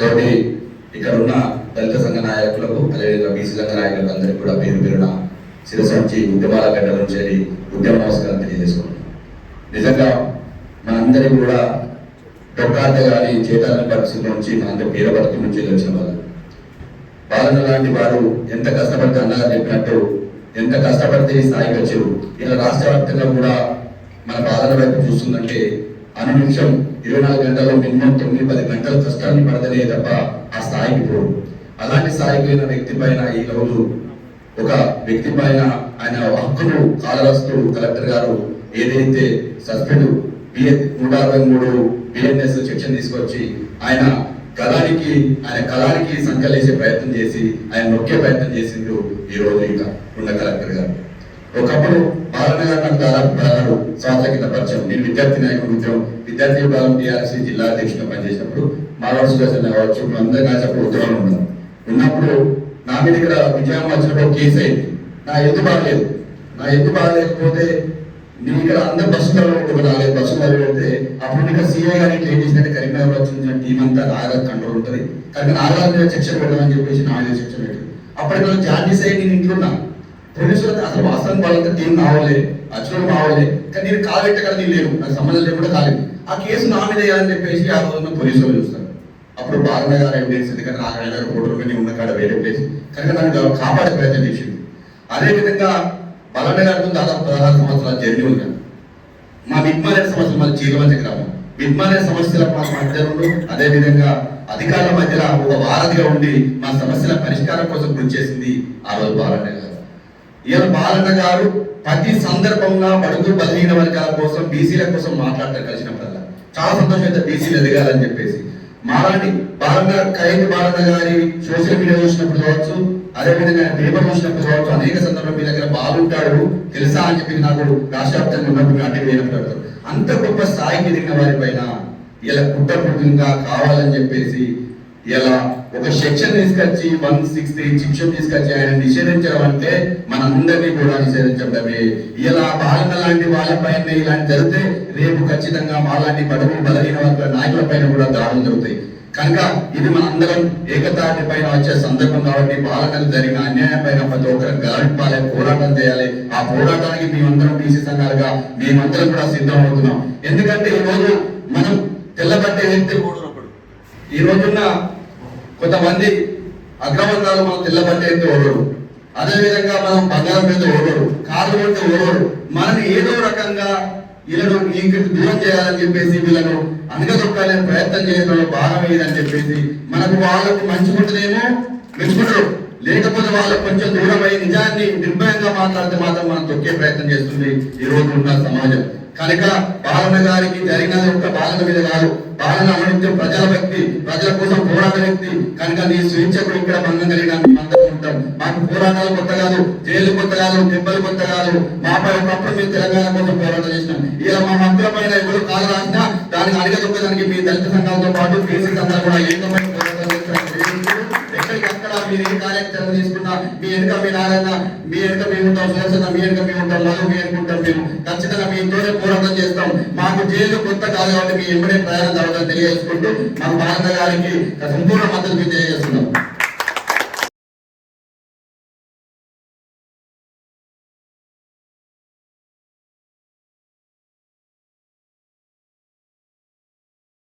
తోటి ఇక్కడ ఉన్న దళిత సంఘ నాయకులకు అదేవిధంగా బీసీ సంఘ నాయకులకు అందరికీ కూడా పేరు పేరున శిరసంచి ఉద్యమాల గడ్డ నుంచి ఉద్యమ నమస్కారం తెలియజేసుకోండి నిజంగా మనందరికీ కూడా డొక్కాత కానీ చేతాలని పరిస్థితి నుంచి మనందరి పేద పథకం నుంచి వచ్చిన వాళ్ళు. బాలన లాంటి వారు ఎంత కష్టపడితే అన్నారు చెప్పినట్టు ఎంత కష్టపడితే ఈ స్థాయికి వచ్చారు. ఇలా రాష్ట్ర వ్యాప్తంగా కూడా మన బాధల వైపు చూస్తుందంటే అనునిమిషం ఇరవై నాలుగు గంటల్లో మినిమం తొమ్మిది పది గంటల కష్టాన్ని పడదనే తప్ప ఆ స్థాయికి పోడు. అలాంటి స్థాయికి పోయిన వ్యక్తి పైన ఈ రోజు ఒక వ్యక్తి పైన ఆయన హక్కును కాలరాస్తూ కలెక్టర్ గారు ఏదైతే సస్పెండ్ బిఏ నూట అరవై మూడు బిఎన్ఎస్ సెక్షన్ తీసుకొచ్చి ఆయన కళానికి ఆయన కళానికి సంకలేసే ప్రయత్నం చేసి ఆయన నొక్కే ప్రయత్నం చేసిండు ఈ రోజు ఇంకా ఉన్న కలెక్టర్ గారు. ఒకప్పుడు పాలన గారు నాకు దాదాపు పదహారు సంవత్సరాల కింద పరిచయం. నేను విద్యార్థి నాయకుడు ఉద్యోగం విద్యార్థి విభాగం టీఆర్సీ జిల్లా అధ్యక్షుడు పనిచేసినప్పుడు మాలవాడ సుదర్శన్ కావచ్చు అందరూ కలిసి అప్పుడు ఉద్యోగంలో ఉన్నాం ఉన్నప్పుడు నా మీద ఇక్కడ విజయం వచ్చినప్పుడు కేసు అయింది. నా ఎత్తు బాగలేదు? నా ఎత్తు బాగలేకపోతే నేను ఇక్కడ అందరు బస్సులో ఒక నాలుగైదు బస్సులు వెళ్తే అప్పుడు ఇంకా సీఐ గారి ట్రైన్ చేసినట్టు కరీంనగర్ వచ్చిన టీం అంతా నాగరాజ్ కంట్రోల్ ఉంటుంది. కానీ నాగరాజ్ మీద పెట్టమని చెప్పేసి నాలుగు శిక్షణ పెట్టారు. అప్పటికి నేను జాండీస్ అయ్యి నేను ఇంట్లో ఉన్నా పోలీసులు అసలు వాస్తవం వాళ్ళంతా టీం నావలే అచ్చులు మావలే కానీ నేను కాలు పెట్టగల లేవు నాకు సంబంధం లేకుండా కాలేదు ఆ కేసు నా మీద వేయాలని చెప్పేసి ఆ రోజున పోలీసులు చూస్తారు. అప్పుడు బాలన్న గారు ఎవిడెన్స్ ఎందుకంటే నారాయణ గారు ఫోటోలు కానీ ఉన్న కాడ వేరే ప్లేస్. కనుక నన్ను కాపాడే ప్రయత్నం చేసింది అదేవిధంగా బలమైన గారితో దాదాపు పదహారు సంవత్సరాల జర్నీ ఉంది మా విద్మాలయ సమస్యలు మన చీరవంచ గ్రామం విద్మాలయ సమస్యల మా మధ్యలో అదేవిధంగా అధికారుల మధ్యలో ఒక వారధిగా ఉండి మా సమస్యల పరిష్కారం కోసం కృషి చేసింది ఆ రోజు బాలన్న గారు. ఈయన బాలన్న గారు ప్రతి సందర్భంగా బడుగు బలహీన వర్గాల కోసం బీసీల కోసం మాట్లాడటం కలిసినప్పుడల్లా. చాలా సంతోషం అయితే బీసీలు ఎదగాలని చెప్పేసి. మాలాంటి బాలన్న ఖైదు బాలన్న గారి సోషల్ మీడియా చూసినప్పుడు కావచ్చు అదేవిధంగా పేపర్ చూసినప్పుడు కావచ్చు అనేక సందర్భంలో మీ దగ్గర బాగుంటాడు తెలుసా అని చెప్పి నాకు రాష్ట్ర వ్యాప్తంగా ఉన్నప్పుడు అంటే వేయనప్పుడు అంత గొప్ప స్థాయికి ఎదిగిన వారి పైన ఇలా కుట్రపూర్వకంగా కావాలని చెప్పేసి ఇలా ఒక సెక్షన్ తీసుకొచ్చి వన్ సిక్స్ త్రీ శిక్షణ తీసుకొచ్చి ఆయన నిషేధించడం అంటే మనందరినీ కూడా నిషేధించడమే ఇలా బాలన లాంటి వాళ్ళపైన ఇలాంటి జరిగితే రేపు ఖచ్చితంగా మాలాంటి బడుగు బలహీన వర్గాల నాయకుల పైన కూడా దాడులు జరుగుతాయి. కనుక ఇది మన అందరం ఏకతాటి పైన వచ్చే సందర్భం కాబట్టి పాలనకు జరిగిన అన్యాయం పైన ప్రతి ఒక్కరు గలపాలి పోరాటం చేయాలి. ఆ పోరాటానికి మేమందరం బీసీ సంఘాలుగా మేమందరం కూడా సిద్ధం అవుతున్నాం ఎందుకంటే ఈ రోజు మనం తెల్లబట్టే వ్యక్తి కూడా ఈ రోజున్న కొంతమంది అగ్రవర్ణాలు మనం తెల్లబట్టే అయితే ఓడరు. అదేవిధంగా మనం బంగారం మీద ఓడరు కారు కొడితే ఓడరు. మనని ఏదో రకంగా వీళ్ళను ఇంకటి దూరం చేయాలని చెప్పేసి వీళ్ళను అనగదొక్కాలని ప్రయత్నం చేయడంలో భాగం ఏదని చెప్పేసి మనకు వాళ్ళకు మంచుకుంటేనేమో మెచ్చుకుంటారు. లేకపోతే వాళ్ళకు కొంచెం దూరం అయ్యి నిజాన్ని నిర్భయంగా మాట్లాడితే మాత్రం మనం తొక్కే ప్రయత్నం చేస్తుంది ఈ రోజు ఉన్న సమాజం. కనుక పాలన గారికి జరిగిన ఒక పాలన మీద కాదు. పాలన అమృత్యం ప్రజల వ్యక్తి ప్రజల కోసం పోరాట వ్యక్తి. కనుక నీ స్వేచ్ఛకు ఇక్కడ భంగం కలిగడానికి అందరం ఉంటాం. మాకు పోరాటాలు కొత్త కాదు జైలు కొత్త కాదు దెబ్బలు కొత్త కాదు. మాపై ఒకప్పుడు మేము తెలంగాణ కోసం పోరాటం చేసినాం. ఇలా మా హక్కుల పైన ఎవరు కాలు రాసినా దానికి అడగదొక్కదానికి మీ దళిత సంఘాలతో పాటు కేసీ సంఘాలు కూడా ఏకమైన ఎక్కడికి అక్కడ మీరు ఏ కార్యాచరణ తీసుకున్నా మీ వెనుక మీ నారాయణ మీ వెనుక మేము ఉంటాం సుదర్శన మీ వెనుక మేము ఉంటాం లఘు మీ వెనుక ఉంటాం మేము. ఖచ్చితంగా మీతోనే పోరాటం చేస్తాం. మాకు జైలు కొత్త కాదు కాబట్టి మీ ఎంబడే ప్రయాణం తర్వాత తెలియజేసుకుంటూ మా భారత గారికి సంపూర్ణ మద్దతు తెలియజేస్తున్నాం.